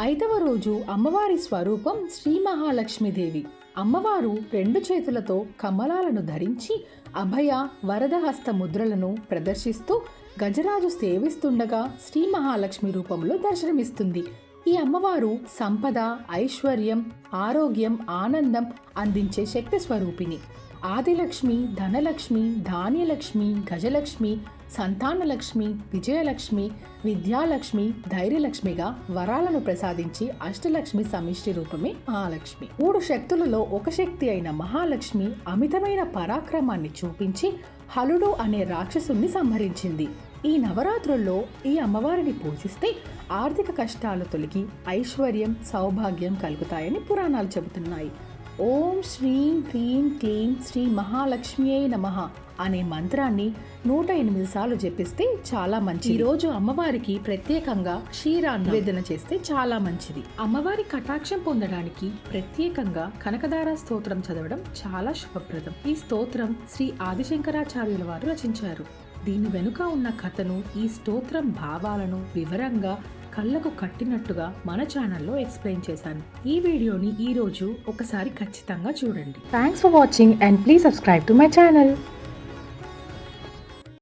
ఐదవ రోజు అమ్మవారి స్వరూపం శ్రీ మహాలక్ష్మీదేవి. అమ్మవారు రెండు చేతులతో కమలాలను ధరించి అభయ వరదహస్త ముద్రలను ప్రదర్శిస్తూ గజరాజు సేవిస్తుండగా శ్రీ మహాలక్ష్మి రూపంలో దర్శనమిస్తుంది. ఈ అమ్మవారు సంపద ఐశ్వర్యం ఆరోగ్యం ఆనందం అందించే శక్తి స్వరూపిణి. ఆదిలక్ష్మి ధనలక్ష్మి ధాన్యలక్ష్మి గజలక్ష్మి సంతానలక్ష్మి విజయలక్ష్మి విద్యాలక్ష్మి ధైర్యలక్ష్మిగా వరాలను ప్రసాదించి అష్టలక్ష్మి సమిష్టి రూపమే మహాలక్ష్మి. మూడు శక్తులలో ఒక శక్తి అయిన మహాలక్ష్మి అమితమైన పరాక్రమాన్ని చూపించి హలుడు అనే రాక్షసుణ్ణి సంహరించింది. ఈ నవరాత్రుల్లో ఈ అమ్మవారిని పూజిస్తే ఆర్థిక కష్టాలు తొలగి ఐశ్వర్యం సౌభాగ్యం కలుగుతాయని పురాణాలు చెబుతున్నాయి. ఓం శ్రీం హ్రీం క్లీం శ్రీ మహాలక్ష్మియే నమః. అనే మంత్రాన్ని నూట ఎనిమిది సార్లు జపిస్తే చాలా మంచిది. ఈ రోజు అమ్మవారికి ప్రత్యేకంగా క్షీరాన్ని నివేదన చేస్తే చాలా మంచిది. అమ్మవారి కటాక్షం పొందడానికి ప్రత్యేకంగా కనకదార స్తోత్రం చదవడం చాలా శుభప్రదం. ఈ స్తోత్రం శ్రీ ఆదిశంకరాచార్యుల వారు రచించారు. దీని వెనుక ఉన్న కథను ఈ స్తోత్రం భావాలను వివరంగా కళ్ళకు కట్టినట్టుగా మన ఛానల్లో ఎక్స్ప్లెయిన్ చేశాను. ఈ వీడియోని ఈరోజు ఒకసారి ఖచ్చితంగా చూడండి. Thanks for watching and please subscribe to my channel